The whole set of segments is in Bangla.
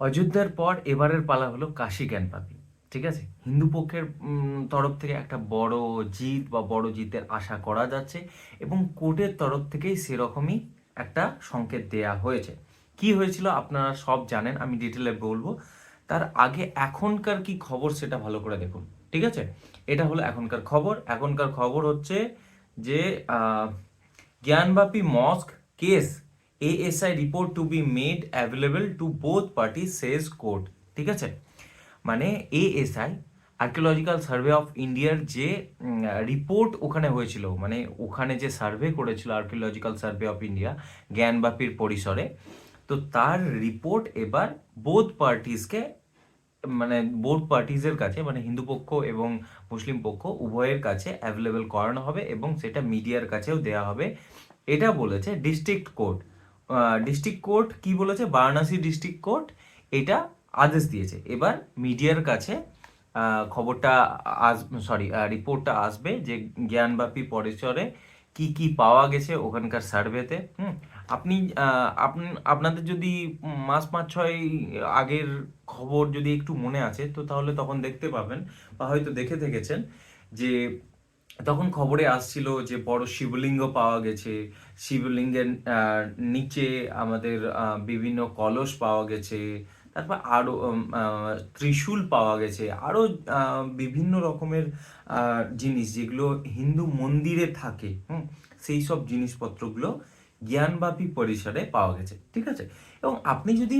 অযোধ্যার পর এবারের পালা হলো কাশী জ্ঞানপাপি ঠিক আছে? হিন্দু পক্ষের তরফ থেকে একটা বড় জিত বা বড় জিতের আশা করা যাচ্ছে এবং কোর্টের তরফ থেকেই সেরকমই একটা সংকেত দেয়া হয়েছে। কি হয়েছিল আপনারা সব জানেন আমি ডিটেলে বলব। তার আগে এখনকার কি খবর সেটা ভালো করে দেখুন ঠিক আছে? এটা হলো এখনকার খবর। এখনকার খবর হচ্ছে যে আহ, Gyanvapi mosque case ASI report to be made available to both party says court ঠিক আছে? মানে এএসআই আর্কিওলজিক্যাল সার্ভে অফ ইন্ডিয়ার যে রিপোর্ট ওখানে হয়েছিল মানে ওখানে যে সার্ভে করেছিল আর্কিওলজিক্যাল সার্ভে অফ ইন্ডিয়া জ্ঞানবাপীর পরিসরে, তো তার রিপোর্ট এবার বোথ পার্টিসকে মানে বোথ পার্টিজের কাছে মানে হিন্দু পক্ষ এবং মুসলিম পক্ষ উভয়ের কাছে অ্যাভেলেবেল করানো হবে এবং সেটা মিডিয়ার কাছেও দেওয়া হবে। এটা বলেছে ডিস্ট্রিক্ট কোর্ট ডিস্ট্রিক্ট কোর্ট কি বলেছে? বারাণসী ডিস্ট্রিক্ট কোর্ট এটা আদেশ দিয়েছে। এবার মিডিয়ার কাছে খবরটা আস সরি রিপোর্টটা আসবে যে জ্ঞানব্যাপী পরিসরে কি কি পাওয়া গেছে ওখানকার সার্ভেতে হুম? আপনি আপনাদের যদি মাস পাঁচ ছয় আগের খবর যদি একটু মনে আছে, তো তাহলে তখন দেখতে পাবেন বা হয়তো দেখে থেকেছেন যে তখন খবরে আসছিল যে বড় শিবলিঙ্গ পাওয়া গেছে। শিবলিঙ্গের নিচে আমাদের বিভিন্ন কলস পাওয়া গেছে। তারপর আরও উম, ত্রিশূল পাওয়া গেছে। আরও আহ, বিভিন্ন রকমের জিনিস যেগুলো হিন্দু মন্দিরে থাকে হুম সেই সব জিনিসপত্রগুলো জ্ঞানব্যাপী পরিসরে পাওয়া গেছে ঠিক আছে? এবং আপনি যদি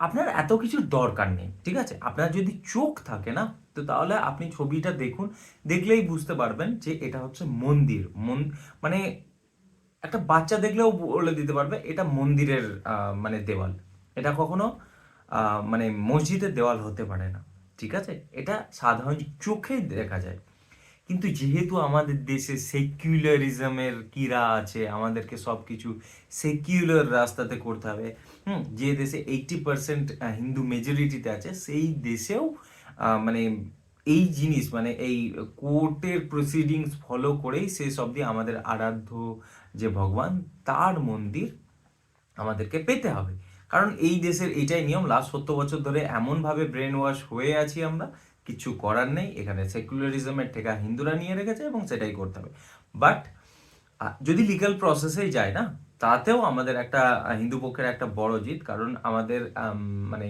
আপনার এত কিছুর দরকার নেই ঠিক আছে? আপনার যদি চোখ থাকে না তো তাহলে আপনি ছবিটা দেখুন, দেখলেই বুঝতে পারবেন যে এটা হচ্ছে মন্দির। মন মানে একটা বাচ্চা দেখলেও বলে দিতে পারবে, এটা মন্দিরের মানে দেওয়াল। এটা কখনো মানে মসজিদের দেওয়াল হতে পারে না, ঠিক আছে? এটা সাধারণ চোখেই দেখা যায়। কিন্তু যেহেতু আমাদের দেশে সেকুলারিজমের কিরা আছে, আমাদেরকে সব কিছু সেকুলার রাস্তাতে করতে হবে, হুম, যে দেশে এইটটি পার্সেন্ট হিন্দু মেজরিটিতে আছে, সেই দেশেও মানে এই জিনিস মানে এই কোর্টের প্রসিডিংস ফলো করেই শেষ অবধি আমাদের আরাধ্য যে ভগবান, তার মন্দির আমাদেরকে পেতে হবে। কারণ এই দেশের এইটাই নিয়ম লাস্ট সত্তর বছর ধরে এমনভাবে ব্রেন ওয়াশ হয়ে আছি আমরা, কিছু করার নেই। এখানে সেকুলারিজমের ঠেকা হিন্দুরা নিয়ে রেখেছে এবং সেটাই করতে হবে। বাট যদি লিগাল প্রসেসেই যায় না, তাতেও আমাদের একটা হিন্দু পক্ষের একটা বড় জিত। কারণ আমাদের মানে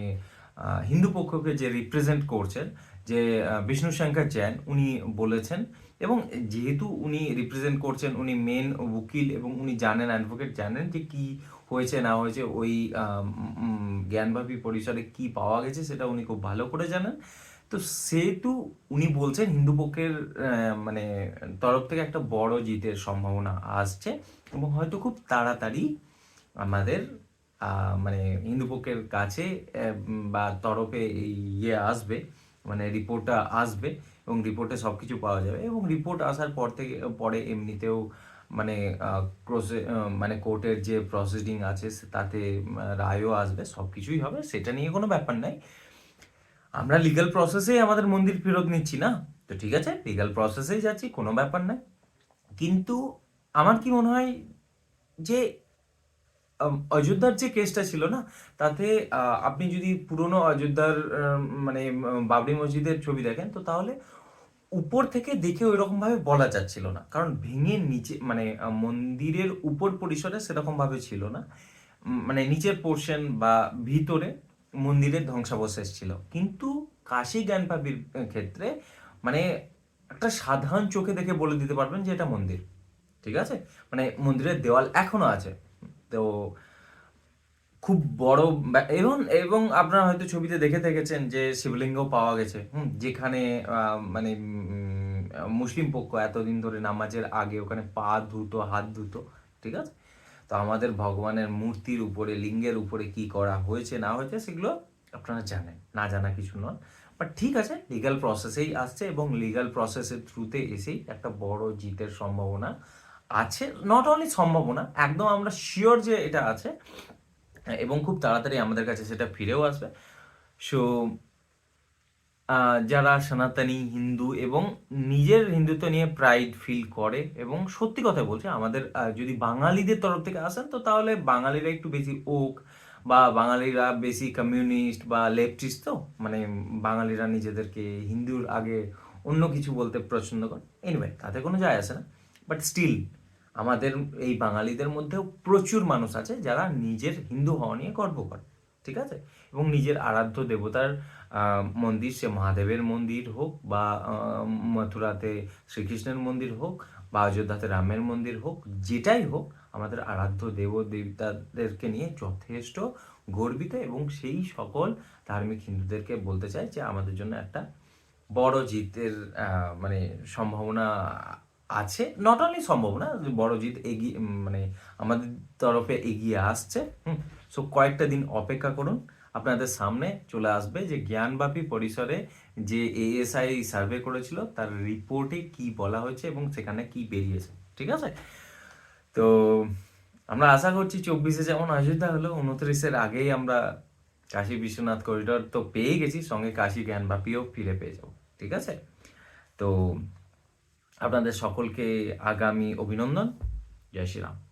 হিন্দু পক্ষকে যে রিপ্রেজেন্ট করছেন, যে বিষ্ণু শঙ্কর জৈন, উনি বলেছেন এবং যেহেতু উনি রিপ্রেজেন্ট করছেন, উনি মেন উকিল এবং উনি জানেন অ্যাডভোকেট জানেন যে কি হয়েছে, না হয়েছে, ওই জ্ঞানভাবী পরিসরে কি পাওয়া গেছে সেটা উনি খুব ভালো করে জানেন। তো সেহেতু উনি বলছেন হিন্দু পক্ষের মানে তরফ থেকে একটা বড় জিতের সম্ভাবনা আসছে এবং হয়তো খুব তাড়াতাড়ি আমাদের মানে হিন্দু পক্ষের কাছে বা তরফে ইয়ে আসবে মানে রিপোর্টটা আসবে এবং রিপোর্টে সব কিছু পাওয়া যাবে এবং রিপোর্ট আসার পর থেকে, পরে এমনিতেও মানে প্রসে মানে কোর্টের যে প্রসিডিং আছে তাতে রায়ও আসবে সব কিছুই হবে, সেটা নিয়ে কোনো ব্যাপার নাই। আমরা লিগ্যাল প্রসেসেই আমাদের মন্দির ফেরত নিচ্ছি না? তো ঠিক আছে লিগ্যাল প্রসেসেই যাচ্ছি, কোনো ব্যাপার নাই। কিন্তু আমার কি মনে হয় যে অযোধ্যার যে কেসটা ছিল না, তাতে আপনি যদি পুরনো অযোধ্যার মানে বাবরি মসজিদের ছবি দেখেন, তো তাহলে উপর থেকে দেখে ওইরকম ভাবে বলা যাচ্ছিল না। কারণ ভেঙে নিচে মানে মন্দিরের উপর পরিসরে সেরকম ভাবে ছিল না। মানে নিচের পোর্শন বা ভিতরে মন্দিরের ধ্বংসাবশেষ ছিল। কিন্তু কাশী জ্ঞানপাপির ক্ষেত্রে মানে একটা সাধারণ চোখে দেখে বলে দিতে পারবেন যে এটা মন্দির। ঠিক আছে? মানে মন্দিরের দেওয়াল এখনও আছে। তো খুব বড় এবং এবং আপনারা হয়তো ছবিতে দেখে থেকেছেন যে শিবলিঙ্গ পাওয়া গেছে, হুম, যেখানে মানে মুসলিম পক্ষ এতদিন ধরে নামাজের আগে ওখানে পা ধুতো, হাত ধুতো, ঠিক আছে? তো আমাদের ভগবানের মূর্তির উপরে, লিঙ্গের উপরে কি করা হয়েছে, না হয়েছে, সেগুলো আপনারা জানেন, না জানা কিছু নয়। বাট ঠিক আছে লিগ্যাল প্রসেসেই আসছে এবং লিগ্যাল প্রসেসের থ্রুতে এসেই একটা বড় জিতের সম্ভাবনা আছে নট অনলি সম্ভাবনা একদম আমরা শিওর যে এটা আছে, এবং খুব তাড়াতাড়ি আমাদের কাছে সেটা ফিরেও আসবে। সো যারা সনাতনী, হিন্দু এবং নিজের হিন্দুত্ব নিয়ে প্রাইড ফিল করে এবং সত্যি কথা বলছে, আমাদের যদি বাঙালিদের তরফ থেকে আসেন, তো তাহলে বাঙালিরা একটু বেশি ওক বা বাঙালিরা বেশি কমিউনিস্ট বা লেফটিস্ট তো মানে বাঙালিরা নিজেদেরকে হিন্দুর আগে অন্য কিছু বলতে পছন্দ করে এনিওয়ে তাতে কোনো যায় আসে না। বাট স্টিল আমাদের এই বাঙালিদের মধ্যেও প্রচুর মানুষ আছে যারা নিজের হিন্দু হওয়া নিয়ে গর্ব করে, ঠিক আছে? এবং নিজের আরাধ্য দেবতার মন্দির, সে মহাদেবের মন্দির হোক বা মথুরাতে শ্রীকৃষ্ণের মন্দির হোক বা অযোধ্যাতে রামের মন্দির হোক, যেটাই হোক, আমাদের আরাধ্য দেব দেবতাদেরকে নিয়ে যথেষ্ট গর্বিত এবং সেই সকল ধার্মিক হিন্দুদেরকে বলতে চাই যে আমাদের জন্য একটা বড় জিতের মানে সম্ভাবনা আছে। নট অনলি সম্ভাবনা বড় জিত এগিয়ে মানে আমাদের তরফে এগিয়ে আসছে, হুম? সো কয়েকটা দিন অপেক্ষা করুন। আপনাদের সামনে চলে আসবে যে জ্ঞানব্যাপী পরিসরে যে এএসআই সার্ভে করেছিল, তার রিপোর্টে কি বলা হয়েছে এবং সেখানে কি বেরিয়েছে। ঠিক আছে? তো, আমরা আশা করছি চব্বিশে যেমন অযোধ্যা হলো উনত্রিশের আগেই আমরা কাশী বিশ্বনাথ করিডোর তো পেয়ে গেছি, সঙ্গে কাশী জ্ঞানব্যাপীও ফিরে পেয়ে যাব। ঠিক আছে? তো আপনাদের সকলকে আগামী অভিনন্দন। জয় শ্রীরাম।